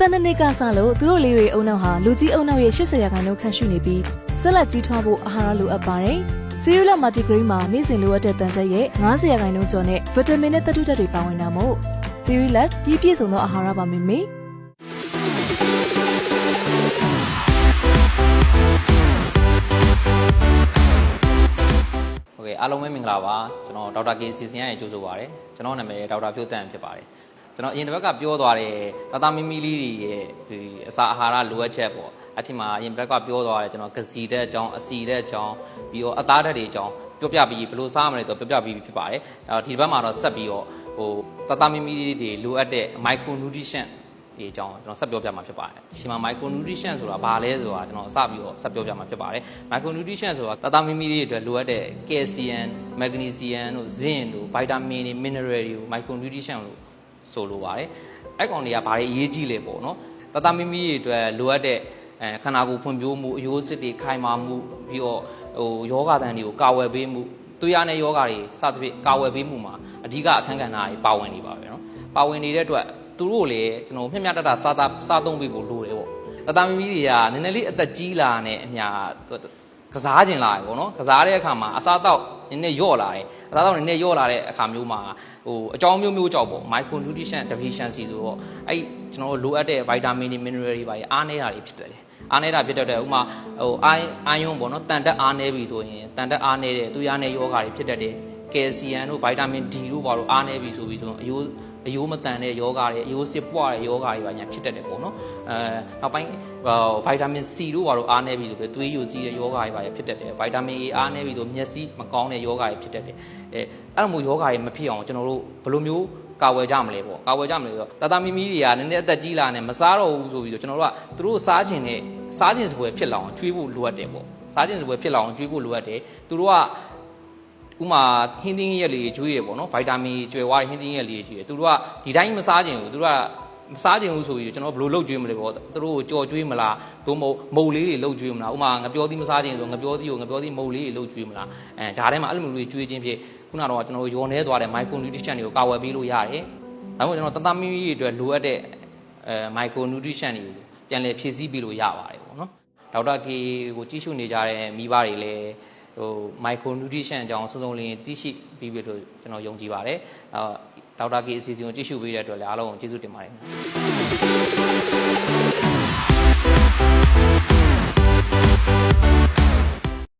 တန်တနစ်ကစလို့သူတို့လေးတွေအုံနောက်ဟာလူကြီးအုံနောက်ရဲ့80ရာခိုင်နှုန်းခန့်ရှိနေပြီးဆက်လက်ကြီးထွားဖို့အာဟာရလိုအပ်ပါတယ်။ဆီရီလာမာတီဂရိမှာနေ့စဉ်လိုအပ်တဲ့တန်တက်ရဲ့90ရာခိုင်နှုန်းကျော်နဲ့ဗီတာမင်နဲ့သတ္တုဓာတ်တွေပါဝင်တာမို့ဆီရီလက်ပြည့်ပြည့်စုံသောအာဟာရပါမေမေအားလုံးပဲမင်္ဂလာပါကျွန်တော်ဒေါက်တာကင်စီစဉ်ရရဲ့ကြိုးဆိုပါရယ်ကျွန်တော်နာမည်ဒေါက်တာဖြိုးတန့်ဖြစ်ပါတယ် ကျွန်တော်အရင်တစ်ဘက်ကပြောသွားတဲ့တာတာမီမီလေးတွေရဲ့ဒီအစာအာဟာရလိုအပ်ချက်ပေါ့အထင်မှာအရင်တစ်ဘက်ကပြောသွားတယ်ကျွန်တော်ဂစီတဲ့အကြောင်းအစီတဲ့အကြောင်းပြီးတော့အသားဓာတ်တွေအကြောင်းပြောပြပြီးဘယ်လိုစားမလဲတော့ပြောပြပြီးဖြစ်ပါတယ်အဲဒီတစ်ဘက်မှာတော့ဆက်ပြီးတော့ဟိုတာတာမီမီလေးတွေလိုအပ်တဲ့ micro nutrition ဒီအကြောင်းကျွန်တော်ဆက်ပြောပြမှာဖြစ်ပါတယ်။ဒီမှာ micronutrition ဆိုတာဘာလဲဆိုတာကျွန်တော်အစပြီးတော့ဆက်ပြောပြမှာဖြစ်ပါတယ်။ micronutrition ဆိုတာတသားမီမီလေးတွေအတွက်လိုအပ်တဲ့ calcium, magnesium တို့ zinc တို့ vitamin တွေ mineral တွေကို micronutrition လို့ ဆိုလိုပါတယ်။အဲ့ကောင်တွေကဘာတွေအရေးကြီးလဲပေါ့နော်။တသားမီမီတွေအတွက်လိုအပ်တဲ့အဲခန္ဓာကိုယ်ဖွံ့ဖြိုးမှုအယိုးစစ်တွေခိုင်မာမှုပြီးတော့ဟိုယောဂတန်တွေကိုကာဝယ်ပေးမှုသွေးရတဲ့ယောဂတွေစသဖြင့်ကာဝယ်ပေးမှုမှာအဓိကအခန်းကဏ္ဍတွေပါဝင်နေပါပဲเนาะပါဝင်နေတဲ့အတွက်သူတို့လည်းကျွန်တော်မျှမျှတတစားသားစားသုံးပေးဖို့လိုတယ်ပေါ့တတမီမီတွေကနည်းနည်းလေးအသက်ကြီးလာတဲ့အမျှ ကစားကျင်လာတယ်ပေါ့နော်ကစားတဲ့အခါမှာအစားတောက်နည်းနည်းယော့လာတယ်အစားတောက်နည်းနည်းယော့လာတဲ့အခါမျိုးမှာဟိုအကြောင်းမျိုးမျိုးကြောက်ပေါ့ micronutrition deficiency ဆိုတော့အဲ့ကျွန်တော်တို့လိုအပ်တဲ့ vitamin တွေ mineral တွေပါအားနည်းတာတွေဖြစ်တယ်အားနေတာဖြစ်တတ်တယ်ဥမာဟိုအိုင်းအိုင်းယွန်းပေါ့နော်တန်တက်အားနေပြီဆိုရင်တန်တက်အားနေတဲ့သူရနဲ့ယောဂါတွေဖြစ်တတ်တယ် ကယ်ဆီယမ်တို့ဗိုက်တာမင် D တို့ဘာလို့အားနေပြီဆိုပြီးဆိုအယိုးအယိုးမတန်တဲ့ယောဂါတွေအယိုးစစ်ပွားတဲ့ယောဂါတွေပါညာဖြစ်တတ်တယ်ပေါ့နော်အဲနောက်ပိုင်းဗိုက်တာမင် C တို့ဘာလို့အားနေပြီဆိုပြီးသွေးယိုစီးတဲ့ယောဂါတွေပါညာဖြစ်တတ်တယ်ဗိုက်တာမင် A အားနေပြီဆိုမျက်စိမကောင်းတဲ့ယောဂါတွေဖြစ်တတ်တယ်အဲအဲ့လိုမျိုးယောဂါတွေမဖြစ်အောင်ကျွန်တော်တို့ဘယ်လိုမျိုးကာဝယ်ကြမလဲပေါ့ကာဝယ်ကြမလဲဆိုတော့တာတာမီမီတွေကနည်းနည်းအသက်ကြီးလာနေမစားတော့ဘူးဆိုပြီးတော့ကျွန်တော်တို့ကသူတို့စားခြင်းနဲ့စားခြင်းစပွဲဖြစ်လာအောင်ကျွေးဖို့လိုအပ်တယ်ပေါ့စားခြင်းစပွဲဖြစ်လာအောင်ကျွေးဖို့လိုအပ်တယ်သူတို့က ဥမာဟင်းသီးရက်လေးကျွေးရပေါ့နော်ဗိုက်တာမင်ကျွယ်ဝါဟင်းသီးရက်လေးကျွေးရသူတို့ကဒီတိုင်းမစားခြင်းဘူးသူတို့ကမစားခြင်းဘူးဆိုပြီးကျွန်တော်ဘယ်လိုလုပ်ကျွေးမလဲပေါ့သူတို့ကိုကြော်ကျွေးမလားသို့မဟုတ်မုတ်လေးတွေလုပ်ကျွေးမလားဥမာငပြောသီးမစားခြင်းဆိုငပြောသီးကိုငပြောသီးမုတ်လေးတွေလုပ်ကျွေးမလားအဲဒါထဲမှာအဲ့လိုမျိုးလေးကျွေးခြင်းဖြစ်ခုနကတော့ကျွန်တော်ရောနေသွားတဲ့ micro nutrition တွေကိုကာဝယ်ပေးလို့ရတယ်ဒါမှမဟုတ်ကျွန်တော်တသမီးတွေအတွက်လိုအပ်တဲ့အဲ micro nutrition တွေကိုပြန်လည်ဖြည့်ဆည်းပေးလို့ရပါတယ်ပေါ့နော်ဒေါက်တာကေကိုကြည့်ရှုနေကြတဲ့မိဘတွေလည်း ဟို micro nutrition အကြောင်းစုံစုံလင်သိရှိပြီးပြီလို့ကျွန်တော်ယုံကြည်ပါတယ်အဲဒေါက်တာကေအစီအစဉ်ကိုကြည့်ရှုပေးတဲ့အတွက်လည်းအားလုံးကိုကျေးဇူးတင်ပါတယ်